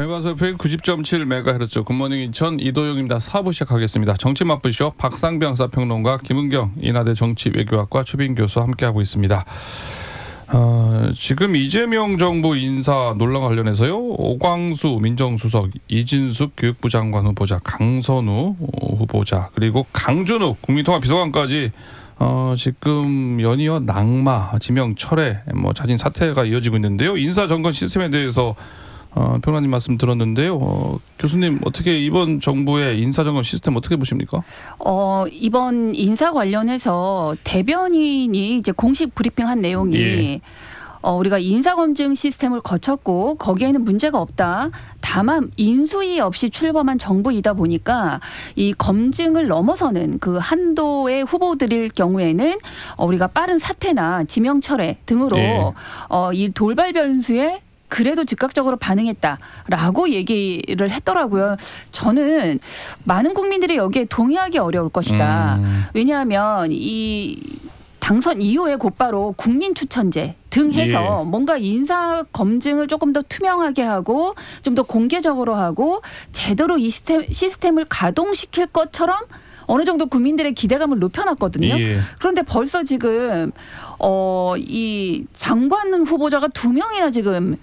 FM 90.7MHz 굿모닝 인천 이도영입니다. 4부 시작하겠습니다. 정치 맛보시오 박상병 사평론가 김은경 인하대 정치외교학과 추빈 교수 함께하고 있습니다. 어, 지금 이재명 정부 인사 논란 관련해서요. 오광수 민정수석, 이진숙 교육부 장관 후보자, 강선우 어, 후보자, 그리고 강준욱 국민통합비서관까지 어, 지금 연이어 낙마, 지명 철회, 뭐 자진 사퇴가 이어지고 있는데요. 인사 정권 시스템에 대해서 어, 평론님 말씀 들었는데요. 어, 교수님 어떻게 이번 정부의 인사 정권 시스템 어떻게 보십니까? 어, 이번 인사 관련해서 대변인이 이제 공식 브리핑한 내용이 예. 어, 우리가 인사검증 시스템을 거쳤고 거기에는 문제가 없다. 다만 인수위 없이 출범한 정부이다 보니까 이 검증을 넘어서는 그 한도의 후보들일 경우에는 어, 우리가 빠른 사퇴나 지명 철회 등으로 예. 어, 이 돌발 변수에 그래도 즉각적으로 반응했다라고 얘기를 했더라고요. 저는 많은 국민들이 여기에 동의하기 어려울 것이다. 음, 왜냐하면 이 당선 이후에 곧바로 국민 추천제 등 해서 예. 뭔가 인사 검증을 조금 더 투명하게 하고 좀 더 공개적으로 하고 제대로 이 시스템, 시스템을 가동시킬 것처럼 어느 정도 국민들의 기대감을 높여놨거든요. 예. 그런데 벌써 지금 어 이 장관 후보자가 두 명이나 지금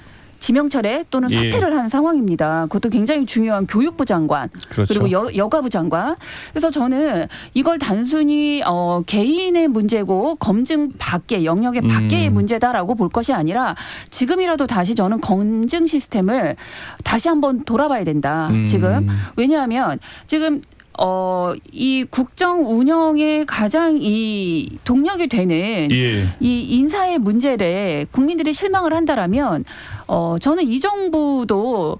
지명철회 또는 예. 사퇴를 한 상황입니다. 그것도 굉장히 중요한 교육부 장관 그렇죠. 그리고 여, 여가부 장관. 그래서 저는 이걸 단순히 어, 개인의 문제고 검증 밖에 영역의 밖의 음. 문제다라고 볼 것이 아니라 지금이라도 다시 저는 검증 시스템을 다시 한번 돌아봐야 된다. 음. 지금 왜냐하면 지금 어, 이 국정 운영에 가장 이 동력이 되는 예. 이 인사의 문제를 국민들이 실망을 한다라면 어 저는 이 정부도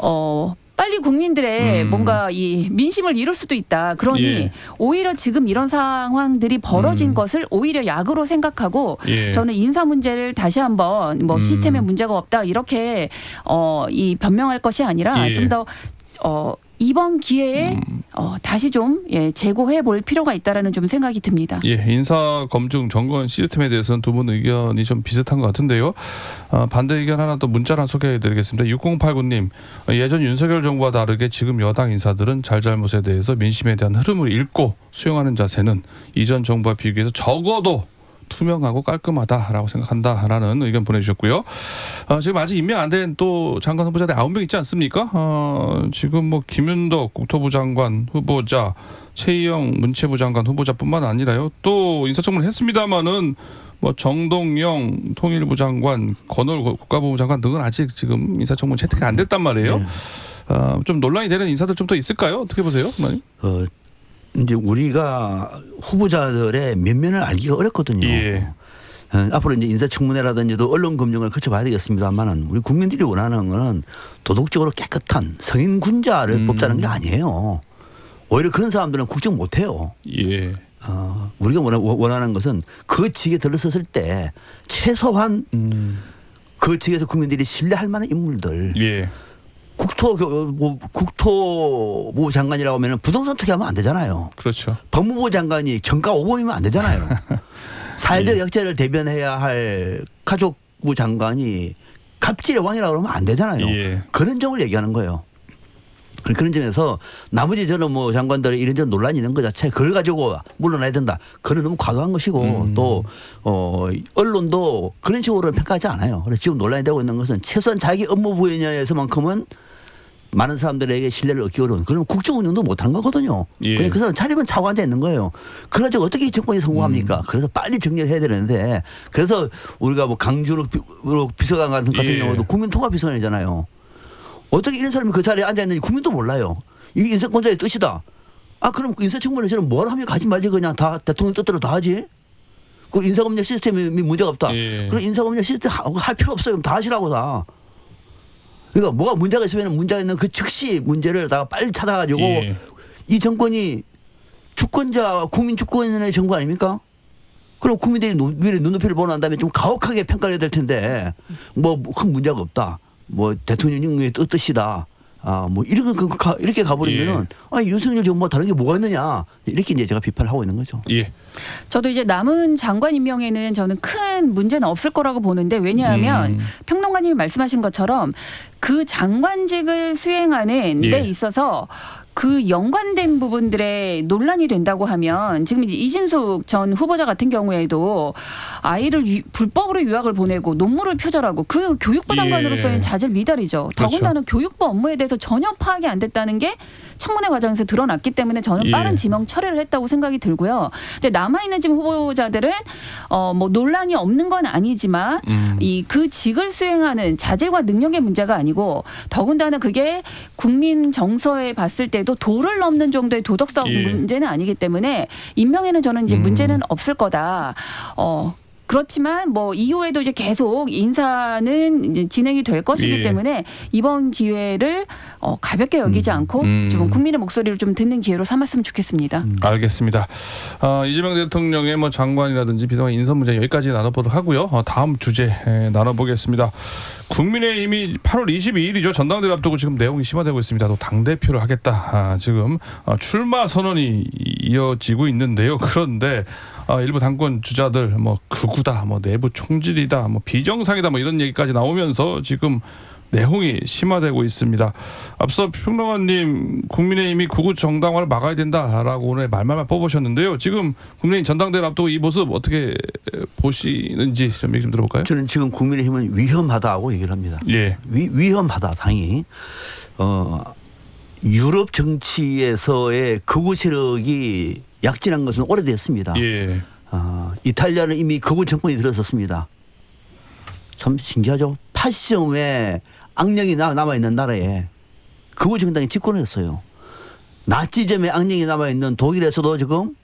어 빨리 국민들의 음. 뭔가 이 민심을 이룰 수도 있다. 그러니 예. 오히려 지금 이런 상황들이 벌어진 음. 것을 오히려 약으로 생각하고 예. 저는 인사 문제를 다시 한번 뭐 음. 시스템에 문제가 없다 이렇게 어 이 변명할 것이 아니라 예. 좀더 어 이번 기회에 음. 어 다시 좀 예, 재고해 볼 필요가 있다라는 좀 생각이 듭니다. 예, 인사 검증 정권 시스템에 대해서는 두 분 의견이 좀 비슷한 것 같은데요. 어, 반대 의견 하나 또 문자로 소개해드리겠습니다. 6089님 예전 윤석열 정부와 다르게 지금 여당 인사들은 잘잘못에 대해서 민심에 대한 흐름을 읽고 수용하는 자세는 이전 정부와 비교해서 적어도 투명하고 깔끔하다라고 생각한다라는 의견 보내주셨고요. 어, 지금 아직 임명 안 된 또 장관 후보자들 아홉 명 있지 않습니까? 어, 지금 뭐 김윤덕 국토부 장관 후보자, 최희영 문체부 장관 후보자뿐만 아니라요. 또 인사청문을 했습니다마는 뭐 정동영 통일부 장관, 권올 국가보훈 장관 등은 아직 지금 인사청문 채택이 안 됐단 말이에요. 네. 어, 좀 논란이 되는 인사들 좀 더 있을까요? 어떻게 보세요, 부모님? 어, 이제 우리가 후보자들의 면면을 알기가 어렵거든요. 예. 어, 앞으로 이제 인사청문회라든지도 언론 검증을 거쳐봐야 되겠습니다만은 우리 국민들이 원하는 거는 도덕적으로 깨끗한 성인 군자를 음. 뽑자는 게 아니에요. 오히려 그런 사람들은 국정 못해요. 예. 어, 우리가 원하- 원하는 것은 그 직에 들어섰을 때 최소한 음. 그 직에서 국민들이 신뢰할 만한 인물들 예. 국토 뭐, 국토부 장관이라고 하면 부동산 투기하면 안 되잖아요. 그렇죠. 법무부 장관이 정가 오범이면 안 되잖아요. 사회적 예. 역제를 대변해야 할 가족부 장관이 갑질의 왕이라고 그러면 안 되잖아요. 예. 그런 점을 얘기하는 거예요. 그런 점에서 나머지 저는 뭐 장관들의 이런저런 논란이 있는 것 자체 그걸 가지고 물러나야 된다. 그건 너무 과도한 것이고 음. 또 어, 언론도 그런 식으로는 평가하지 않아요. 그래서 지금 논란이 되고 있는 것은 최소한 자기 업무 분야에서만큼은 많은 사람들에게 신뢰를 얻기 어려운 그런 국정 운영도 못한 거거든요. 예. 그 사람 차리면 차고 앉아 있는 거예요. 그래가지고 어떻게 이 정권이 성공합니까? 음. 그래서 빨리 정리를 해야 되는데 그래서 우리가 뭐 강준욱 비- 뭐 비서관 같은 같은 예. 경우도 국민통합 비서관이잖아요. 어떻게 이런 사람이 그 자리에 앉아 있는지 국민도 몰라요. 이게 인사권자의 뜻이다. 아 그럼 그 인사청문회 저는 뭘 하면 가지 말지 그냥 다 대통령 뜻대로 다 하지. 그 인사검증 시스템이 문제가 없다. 예. 그럼 인사검증 시스템 하- 할 필요 없어요. 그럼 다 하시라고 다. 그러니까 뭐가 문제가 있으면 문제가 있는 그 즉시 문제를 다 빨리 찾아가지고 예. 이 정권이 주권자 국민 주권의 정부 아닙니까? 그럼 국민들이 눈, 눈높이를 보는 다음에 좀 가혹하게 평가를 해야 될 텐데 뭐 큰 문제가 없다. 뭐 대통령의 뜻- 뜻이다. 아, 뭐 이런 거 그- 가- 이렇게 가버리면은 아 윤석열 정부가 다른 게 뭐가 있느냐 이렇게 이제 제가 비판을 하고 있는 거죠. 예. 저도 이제 남은 장관 임명에는 저는 큰 문제는 없을 거라고 보는데 왜냐하면 음. 평론가님이 말씀하신 것처럼 그 장관직을 수행하는 예. 데 있어서 그 연관된 부분들에 논란이 된다고 하면 지금 이제 이진숙 전 후보자 같은 경우에도 아이를 유- 불법으로 유학을 보내고 논문을 표절하고 그 교육부 예. 장관으로서의 자질 미달이죠. 그렇죠. 더군다나 교육부 업무에 대해서 전혀 파악이 안 됐다는 게 청문회 과정에서 드러났기 때문에 저는 예. 빠른 지명 처리를 했다고 생각이 들고요. 근데 남아 있는 지금 후보자들은 어 뭐 논란이 없는 건 아니지만 음. 이그 직을 수행하는 자질과 능력의 문제가 아니고 더군다나 그게 국민 정서에 봤을 때도 도를 넘는 정도의 도덕성 예. 문제는 아니기 때문에 임명에는 저는 이제 음. 문제는 없을 거다. 어 그렇지만 뭐 이후에도 이제 계속 인사는 이제 진행이 될 것이기 예. 때문에 이번 기회를 어, 가볍게 여기지 않고 음. 좀 국민의 목소리를 좀 듣는 기회로 삼았으면 좋겠습니다. 알겠습니다. 어, 이재명 대통령의 뭐 장관이라든지 비서관 인선 문제 여기까지 나눠보도록 하고요. 어, 다음 주제 에, 나눠보겠습니다. 국민의힘이 8월 22일이죠. 전당대회 앞두고 지금 내용이 심화되고 있습니다. 또 당 대표를 하겠다. 아, 지금 어, 출마 선언이 이어지고 있는데요. 그런데 어, 일부 당권 주자들 뭐 극우다, 뭐 내부 총질이다, 뭐 비정상이다, 뭐 이런 얘기까지 나오면서 지금 내용이 심화되고 있습니다. 앞서 평론가님 국민의힘이 구구 정당화를 막아야 된다라고 오늘 말말만 뽑으셨는데요. 지금 국민의힘 전당대회 앞두고 이 모습 어떻게 보시는지 좀 얘기 좀 들어볼까요? 저는 지금 국민의힘은 위험하다고 얘기를 합니다. 예, 위, 위험하다 당이 어 유럽 정치에서의 극우 세력이 약진한 것은 오래됐습니다. 예, 아, 이탈리아는 이미 극우 정권이 들어섰습니다. 참 신기하죠. 파시즘의 악령이 나- 남아 있는 나라에 극우 정당이 집권을 했어요. 나치즘의 악령이 남아 있는 독일에서도 지금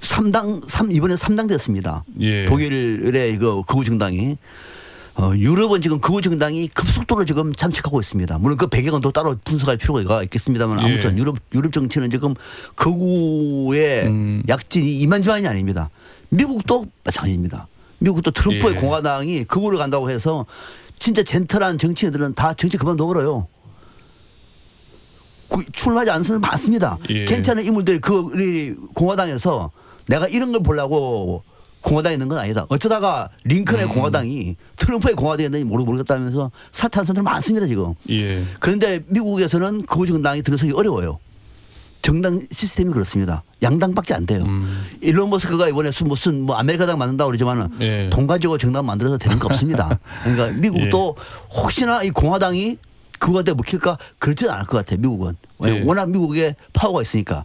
3당, 삼 이번에 3당 됐습니다. 예. 독일의 이거 극우 정당이 어, 유럽은 지금 극우 정당이 급속도로 지금 잠식하고 있습니다. 물론 그 배경은 또 따로 분석할 필요가 있겠습니다만 아무튼 예. 유럽 유럽 정치는 지금 극우의 음. 약진이 이만저만이 아닙니다. 미국도 마찬가지입니다. 미국도 트럼프의 예. 공화당이 극우를 간다고 해서 진짜 젠틀한 정치인들은 다 정치 그만 둬버려요. 구- 출마하지 않는 사람 많습니다. 예. 괜찮은 인물들이 그 공화당에서 내가 이런 걸 보려고 공화당에 있는 건 아니다. 어쩌다가 링컨의 음. 공화당이 트럼프의 공화당에 있는지 모르 모르겠다면서 사퇴한 사람들 많습니다 지금. 예, 그런데 미국에서는 그 정당이 들어서기 어려워요. 정당 시스템이 그렇습니다. 양당밖에 안 돼요. 음. 일론 머스크가 이번에 무슨- 무슨 뭐 아메리카당 만든다고 그러지만은 예. 돈 가지고 정당 만들어서 되는 거 없습니다. 그러니까 미국도 예. 혹시나 이 공화당이 그거한테 먹힐까 그렇지는 않을 것 같아요. 미국은 예. 워낙 미국에 파워가 있으니까.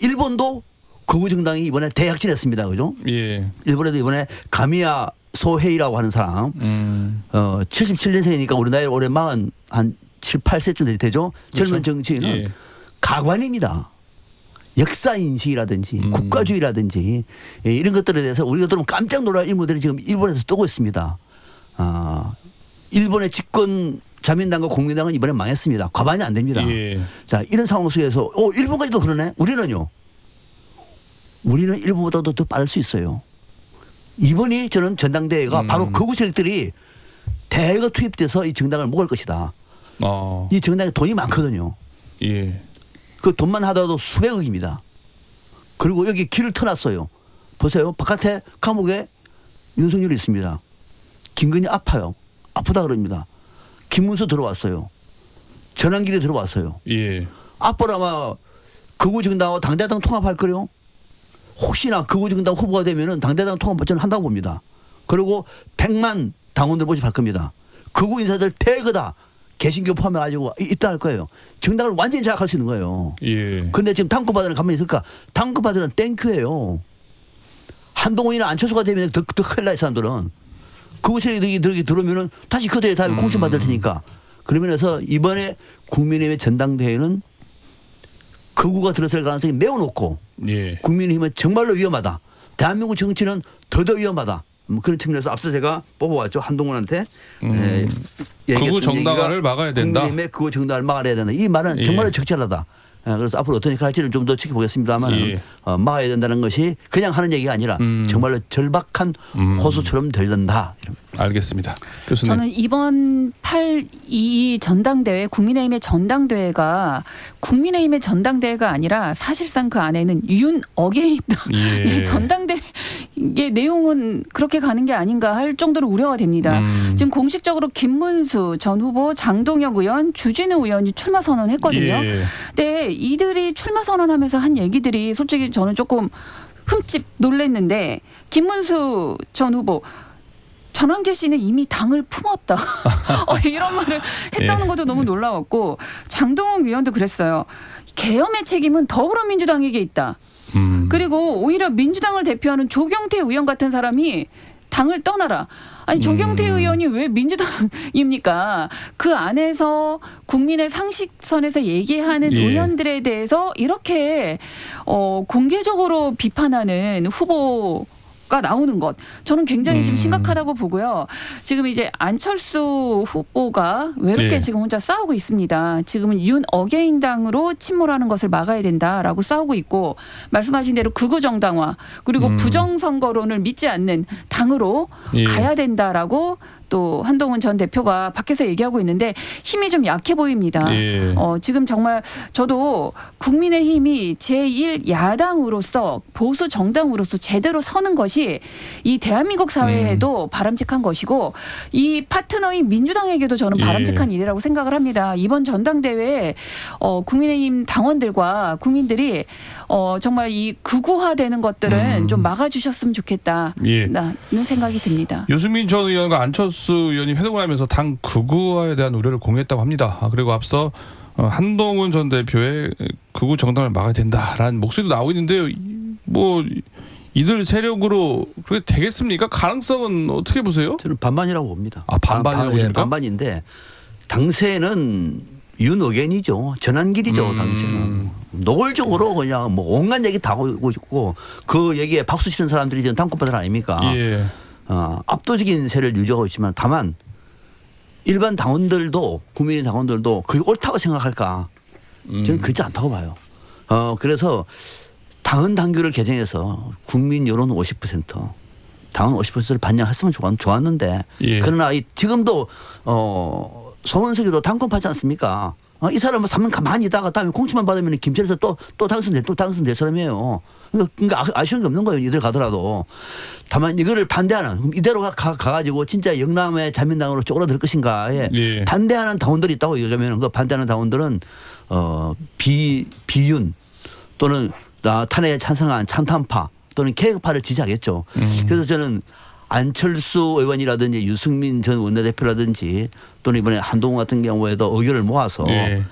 일본도 극우 정당이 이번에 대약진했습니다. 그죠? 예, 일본에도 이번에 가미야 소헤이라고 하는 사람 음, 어 77년생이니까 우리 나이 올해 마흔 한 7, 8세쯤 되죠. 그렇죠. 젊은 정치인은 예. 가관입니다. 역사 인식이라든지 음. 국가주의라든지 예, 이런 것들에 대해서 우리가 들으면 깜짝 놀랄 인물들이 지금 일본에서 뜨고 있습니다. 아, 일본의 집권 자민당과 국민당은 이번에 망했습니다. 과반이 안 됩니다. 예, 자, 이런 상황 속에서 어, 일본까지도 그러네. 우리는요. 우리는 일본보다도 더 빠를 수 있어요. 이번이 저는 전당대회가 음. 바로 극우 세력들이 대거 투입돼서 이 정당을 먹을 것이다. 어, 이 정당에 돈이 많거든요. 예, 그 돈만 하더라도 수백억입니다. 그리고 여기 길을 터놨어요. 보세요. 바깥에 감옥에 윤석열이 있습니다. 김건희 아파요. 아프다 그럽니다. 김문수 들어왔어요. 전환길이 들어왔어요. 예, 앞으로 아마 극우 정당하고 당대당 통합할 거요. 혹시나 극우 정당 후보가 되면은 당대당 통합 저는 한다고 봅니다. 그리고 100만 당원들 모집할 겁니다. 극우 인사들 대거다 개신교 포함해가지고 입당할 거예요. 정당을 완전히 장악할 수 있는 거예요. 예, 근데 지금 당구받으는 가만히 있을까? 당구받으는 땡큐예요. 한동훈이나 안철수가 되면 더, 더 큰일 나이 사람들은. 그 세력이 들이 들어오면은 다시 그들의 다음에 공천받을 테니까. 그러면서 이번에 국민의힘의 전당대회는 극우가 들어설 가능성이 매우 높고 예, 국민의힘은 정말로 위험하다. 대한민국 정치는 더더 위험하다. 뭐 그런 측면에서 앞서 제가 뽑아왔죠 한동훈한테 음. 에, 극우 얘기가 정당화를 막아야 된다. 국민의힘의 극우 정당을 막아야 된다. 이 말은 예. 정말로 적절하다. 예, 그래서 앞으로 어떻게 할지는 좀 더 지켜보겠습니다만 예. 어, 막아야 된다는 것이 그냥 하는 얘기가 아니라 음. 정말로 절박한 음. 호수처럼 들린다. 이런. 알겠습니다. 교수님. 저는 이번 8.22 전당대회 국민의힘의 전당대회가 국민의힘의 전당대회가 아니라 사실상 그 안에는 윤 어게인 예. 전당대회 내용은 그렇게 가는 게 아닌가 할 정도로 우려가 됩니다. 음. 지금 공식적으로 김문수 전 후보, 장동혁 의원, 주진우 의원이 출마 선언했거든요. 예. 근데 이들이 출마 선언하면서 한 얘기들이 솔직히 저는 조금 흠집 놀랬는데 김문수 전 후보 전환길 씨는 이미 당을 품었다. 어, 이런 말을 했다는 예. 것도 너무 놀라웠고 장동욱 의원도 그랬어요. 개엄의 책임은 더불어민주당에게 있다. 음. 그리고 오히려 민주당을 대표하는 조경태 의원 같은 사람이 당을 떠나라. 아니 조경태 음. 의원이 왜 민주당입니까? 그 안에서 국민의 상식선에서 얘기하는 예. 의원들에 대해서 이렇게 어 공개적으로 비판하는 후보 가 나오는 것 저는 굉장히 지금 음. 심각하다고 보고요. 지금 이제 안철수 후보가 외롭게 예. 지금 혼자 싸우고 있습니다. 지금은 윤 어게인 당으로 침몰하는 것을 막아야 된다라고 싸우고 있고 말씀하신 대로 극우 정당화 그리고 음. 부정 선거론을 믿지 않는 당으로 예. 가야 된다라고 또 한동훈 전 대표가 밖에서 얘기하고 있는데 힘이 좀 약해 보입니다. 예. 어, 지금 정말 저도 국민의힘이 제1 야당으로서 보수 정당으로서 제대로 서는 것이 이 대한민국 사회에도 바람직한 것이고 이 파트너인 민주당에게도 저는 예. 바람직한 일이라고 생각을 합니다. 이번 전당대회에 어, 국민의힘 당원들과 국민들이 어, 정말 이 극우화되는 것들은 음. 좀 막아주셨으면 좋겠다는 예. 생각이 듭니다. 유승민 전 의원과 안철수 의원이 회동을 하면서 당 극우화에 대한 우려를 공유했다고 합니다. 아, 그리고 앞서 어, 한동훈 전 대표의 극우 정당을 막아야 된다라는 목소리도 나오고 있는데요. 이- 뭐 이들 세력으로 그게 되겠습니까? 가능성은 어떻게 보세요? 저는 반반이라고 봅니다. 아, 반반이라고 반- 예, 보십니까? 반반인데 당세는 윤어겐이죠. 전환길이죠. 음. 당세는 노골적으로 그냥 뭐 온갖 얘기 다 하고 있고 그 얘기에 박수 치는 사람들이 지금 당권파들 아닙니까? 예. 어, 압도적인 세를 유지하고 있지만 다만 일반 당원들도 국민의 당원들도 그게 옳다고 생각할까? 음. 저는 그렇지 않다고 봐요. 어, 그래서 당헌 당규를 개정해서 국민 여론 50% 당헌 50%를 반영했으면 좋았, 좋았는데 예. 그러나 이 지금도 어, 송원석이도 당권 받지 않습니까? 어, 이 사람은 3년 가만히 있다가 다음에 공천만 받으면 김천에서 또, 또 당선될, 또 당선될 사람이에요. 그러니까, 그러니까 아- 아쉬운 게 없는 거예요. 이들 가더라도. 다만 이거를 반대하는, 이대로 가, 가, 가지고 진짜 영남의 자민당으로 쪼그라들 것인가에 예. 반대하는 당원들이 있다고 얘기하면 그 반대하는 당원들은 어, 비, 비윤 또는 아, 탄핵에 찬성한 찬탄파 또는 개혁파를 지지하겠죠. 음. 그래서 저는 안철수 의원이라든지 유승민 전 원내대표라든지 또는 이번에 한동훈 같은 경우에도 의견을 모아서 예.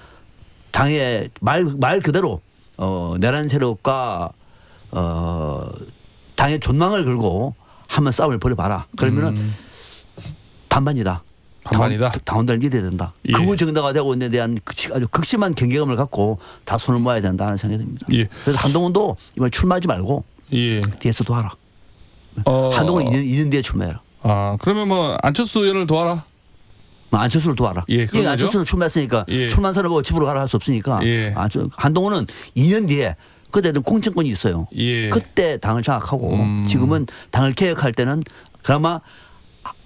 당의 말, 말 그대로 어, 내란 세력과 어, 당의 존망을 걸고 한번 싸움을 벌여봐라. 그러면은 음. 반반이다. 반반이다? 당원, 당원들을 믿어야 된다. 예. 극우 정당화 되고 있는 데 대한 그 아주 극심한 경계감을 갖고 다 손을 모아야 된다는 생각이 듭니다. 예. 그래서 한동훈도 이번에 출마하지 말고 예. 뒤에서 도와라. 어. 한동훈 2년, 2년 뒤에 출마해라. 아, 그러면 뭐 안철수 의원을 도와라. 뭐 안철수를 도와라. 예, 거죠? 안철수는 출마했으니까 예. 출마한 사람하고 집으로 가라 할 수 없으니까 예. 아, 저 한동훈은 2년 뒤에 그때는 공천권이 있어요. 예. 그때 당을 장악하고 음. 지금은 당을 개혁할 때는 그나마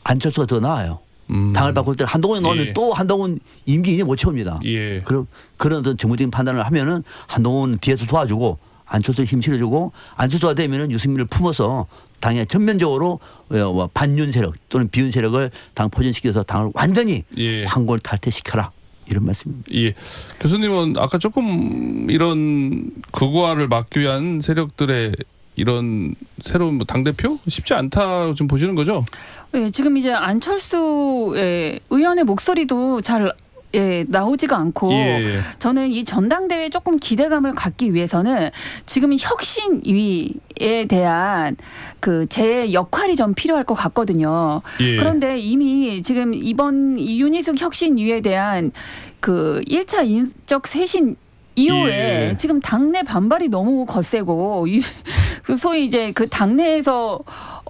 안철수가 더 나아요. 음. 당을 바꿀 때 한동훈이 나오면 예. 또 한동훈 임기 2년 못 채웁니다. 예. 그런 그런 어떤 정무적인 판단을 하면은 한동훈 뒤에서 도와주고 안철수 힘 실어주고 안철수가 되면은 유승민을 품어서 당에 전면적으로 어, 뭐 반윤 세력 또는 비윤 세력을 당 포진시켜서 당을 완전히 예. 황골 탈퇴시켜라 이런 말씀입니다. 예. 교수님은 아까 조금 이런 극우화를 막기 위한 세력들의 이런 새로운 뭐 당대표 쉽지 않다 좀 보시는 거죠? 예, 지금 이제 안철수 예, 의원의 목소리도 잘 예, 나오지가 않고 예. 저는 이 전당대회에 조금 기대감을 갖기 위해서는 지금 이 혁신위 에 대한 그 제 역할이 좀 필요할 것 같거든요. 예. 그런데 이미 지금 이번 이 윤희숙 혁신위에 대한 그 1차 인적 쇄신 이후에 예. 지금 당내 반발이 너무 거세고 유- 그 소위 이제 그 당내에서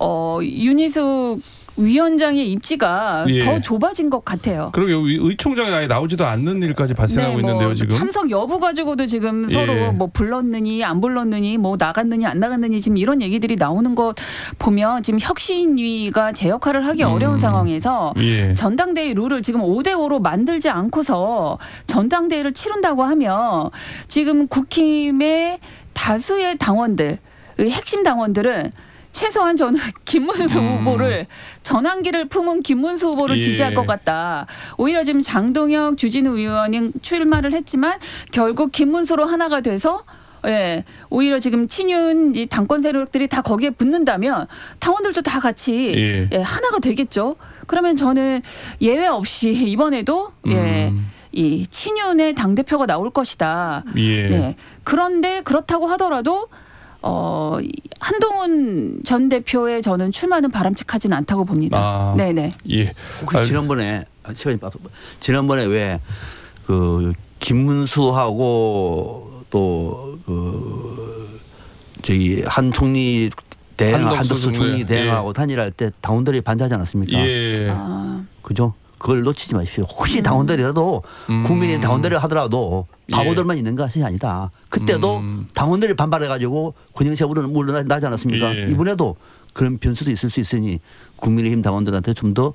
어 윤희숙 위원장의 입지가 예. 더 좁아진 것 같아요. 그리고 의- 의총장에 아예 나오지도 않는 일까지 발생하고 네, 뭐 있는데요 지금. 참석 여부 가지고도 지금 예. 서로 뭐 불렀느니 안 불렀느니 뭐 나갔느니 안 나갔느니 지금 이런 얘기들이 나오는 것 보면 지금 혁신위가 제 역할을 하기 음. 어려운 상황에서 예. 전당대회 룰을 지금 5대 5로 만들지 않고서 전당대회를 치른다고 하면 지금 국힘의 다수의 당원들, 의 핵심 당원들은 최소한 저는 김문수 음. 후보를 전환기를 품은 김문수 후보를 예. 지지할 것 같다. 오히려 지금 장동혁, 주진우 의원이 출마를 했지만 결국 김문수로 하나가 돼서 예, 오히려 지금 친윤 이 당권 세력들이 다 거기에 붙는다면 당원들도 다 같이 예. 예, 하나가 되겠죠. 그러면 저는 예외 없이 이번에도 예, 음. 이 친윤의 당 대표가 나올 것이다. 예. 네. 그런데 그렇다고 하더라도 어, 이 한동훈 전 대표의 저는 출마는 바람직하지는 않다고 봅니다. 아. 네네. 예. 혹시 알- 지난번에 아, 시간이 빠 지난번에 왜그 김문수하고 또그 저기 한 총리 대행 한덕수 총리 총리, 대행하고 단일할 때 당원들이 반대하지 않았습니까? 예. 아, 그죠? 그걸 놓치지 마십시오. 혹시 당원들이라도 음. 국민의 당원들이 하더라도 예. 바보들만 있는 것이 아니다. 그때도 음. 당원들이 반발해가지고 권영세으로는 물러나지 않았습니까? 예. 이번에도 그런 변수도 있을 수 있으니 국민의힘 당원들한테 좀 더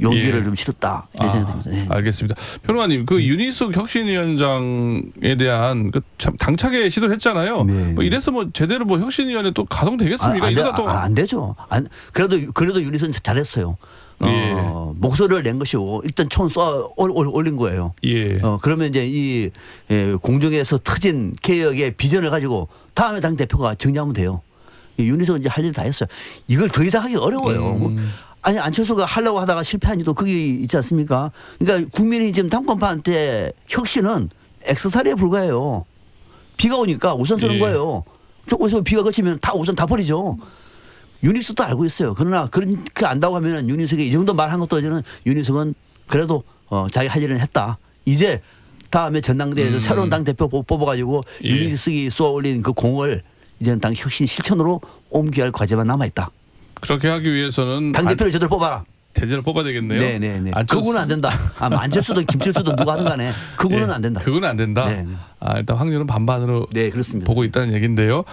용기를 예. 좀 실었다 이런 아, 생각됩니다. 네. 알겠습니다. 평론가님, 그 윤희숙 혁신위원장에 대한 그 참 당차게 시도를 했잖아요. 네. 뭐 이래서 뭐 제대로 뭐 혁신위원회 또 가동되겠습니까? 아, 안, 돼, 아, 안 되죠. 안, 그래도 그래도 윤희선 잘했어요. 예. 어, 목소리를 낸 것이고 일단 총 올- 올- 올린 거예요. 예. 어, 그러면 이제 이 예, 공정에서 터진 개혁의 비전을 가지고 다음에 당 대표가 정리하면 돼요. 이 윤희석은 이제 할 일 다 했어요. 이걸 더 이상 하기 어려워요. 음. 뭐, 아니 안철수가 하려고 하다가 실패한 이도 그게 있지 않습니까? 그러니까 국민이 지금 때 혁신은 엑스살에 불과해요. 비가 오니까 우산 쓰는 예. 거예요. 조금에서 비가 그치면 다 우산 다 버리죠. 윤희석도 알고 있어요. 그러나 그런 그 안다고 하면은 윤희석이 이 정도 말한 것도 저는 윤희석은 그래도 어, 자기 할 일은 했다. 이제 다음에 전당대회에서 음. 새로운 당 대표 뽑- 뽑아가지고 예. 윤희석이 쏘아올린 그 공을 이제는 당 혁신 실천으로 옮겨야 할 과제만 남아 있다. 그렇게 하기 위해서는 당 안- 대표를 제대로 뽑아라. 대제를 뽑아야 되겠네요. 네네네. 안철수- 그거는 안 된다. 아, 안철수든 김철수든 누가 하든 간에 그거는 예, 안 된다. 그거는 안 된다. 네, 네. 아, 일단 확률은 반반으로 네 그렇습니다. 보고 있다는 얘기인데요.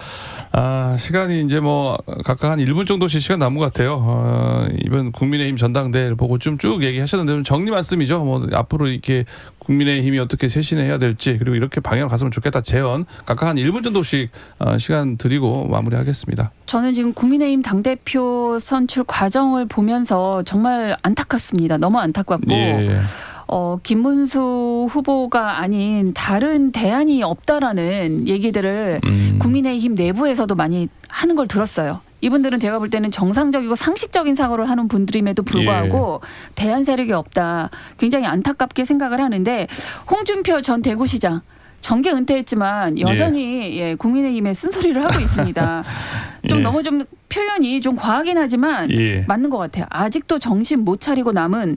아, 시간이 이제 뭐 각각 한 1분 정도씩 시간 남은 것 같아요. 어, 이번 국민의힘 전당대회를 보고 좀 쭉 얘기하셨는데 좀 정리 말씀이죠. 뭐 앞으로 이렇게 국민의힘이 어떻게 쇄신해야 될지 그리고 이렇게 방향을 갔으면 좋겠다 제언 각각 한 1분 정도씩 어, 시간 드리고 마무리하겠습니다. 저는 지금 국민의힘 당대표 선출 과정을 보면서 정말 안타깝습니다. 너무 안타깝고 예. 어, 김문수 후보가 아닌 다른 대안이 없다라는 얘기들을 음. 국민의힘 내부에서도 많이 하는 걸 들었어요. 이분들은 제가 볼 때는 정상적이고 상식적인 사고를 하는 분들임에도 불구하고 대안 세력이 없다. 굉장히 안타깝게 생각을 하는데 홍준표 전 대구시장 정계 은퇴했지만 여전히 예, 국민의힘에 쓴소리를 하고 있습니다. 좀 예. 너무 좀 표현이 좀 과하긴 하지만 예. 맞는 것 같아요. 아직도 정신 못 차리고 남은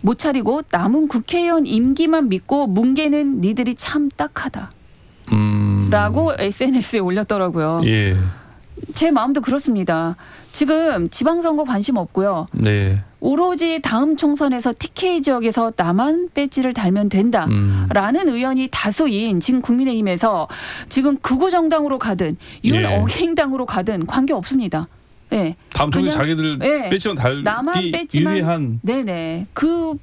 못 차리고 남은 국회의원 임기만 믿고 뭉개는 니들이 참 딱하다라고 음. SNS에 올렸더라고요. 예. 제 마음도 그렇습니다. 지금 지방선거 관심 없고요. 네. 오로지 다음 총선에서 TK 지역에서 나만 배지를 달면 된다. 음. 라는 의원이 다수인 지금 국민의힘에서 지금 극우 정당으로 가든 윤 예. 어갱당으로 가든 관계 없습니다. 예. 다음 그냥- 자기들 예. 뺏지만 달기 나만 뺐지만 유리한 네네. 그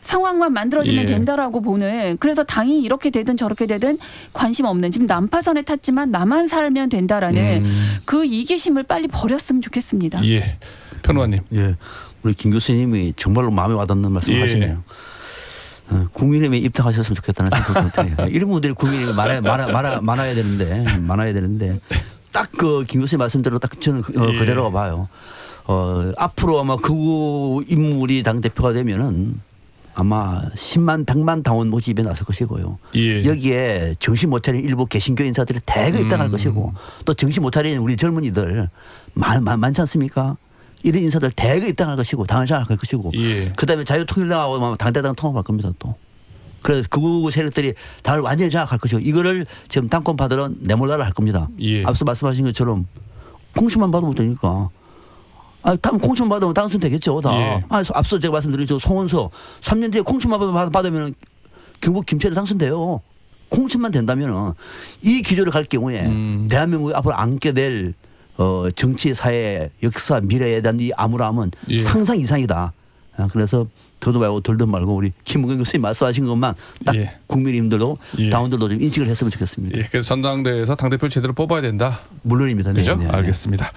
상황만 만들어지면 예. 된다라고 보는 그래서 당이 이렇게 되든 저렇게 되든 관심 없는 지금 난파선에 탔지만 나만 살면 된다라는 음. 그 이기심을 빨리 버렸으면 좋겠습니다. 예. 평론가님. 예, 우리 김 교수님이 정말로 마음에 와닿는 말씀을 예. 하시네요. 어, 국민의힘에 입당하셨으면 좋겠다는 생각도 드네요. 이런 분들이 국민의힘에 많아, 많아, 많아, 많아야 되는데, 많아야 되는데, 딱 그 김 교수님 말씀대로 딱 저는 그, 어, 예. 그대로 봐요. 어, 앞으로 아마 그 인물이 당대표가 되면은 아마 10만, 100만 당원 모집에 나설 것이고요. 예. 여기에 정신 못 차린 일부 개신교 인사들이 대거 입당할 음. 것이고 또 정신 못 차린 우리 젊은이들 많, 많, 많지 않습니까? 이런 인사들 대거 입당할 것이고 당을 장악할 것이고 예. 그다음에 자유통일당하고 막 당대당 통합할 겁니다 또. 그래서 극우 세력들이 당을 완전히 장악할 것이고 이거를 지금 당권파들은 내몰라라 할 겁니다. 예. 앞서 말씀하신 것처럼 공시만 받으면 되니까 아, 다음 콩천 받으면 당선되겠죠, 다. 예. 아, 앞서 제가 말씀드린 저 송원서 3년 뒤에 콩천만 받- 받으면 경북 김천에 당선돼요. 콩천만 된다면은 이 기조를 갈 경우에 음. 대한민국이 앞으로 안게 될 어, 정치, 사회, 역사, 미래에 대한 이 암울함은 예. 상상 이상이다. 아, 그래서 더도 말고 덜도 말고 우리 김은경 교수님 말씀하신 것만 딱 예. 국민님들도 예. 당원들도 좀 인식을 했으면 좋겠습니다. 예, 그래서 전당대회에서 당 대표를 제대로 뽑아야 된다. 물론입니다. 네, 그죠? 네, 네. 알겠습니다.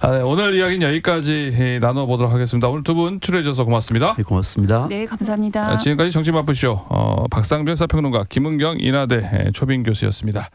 아, 네, 오늘 이야기는 여기까지 예, 나눠보도록 하겠습니다. 오늘 두 분 출연해 주셔서 고맙습니다. 네, 고맙습니다. 네, 감사합니다. 아, 지금까지 정치 맛보쇼 어, 박상변 사평론가 김은경 인하대 예, 초빙 교수였습니다.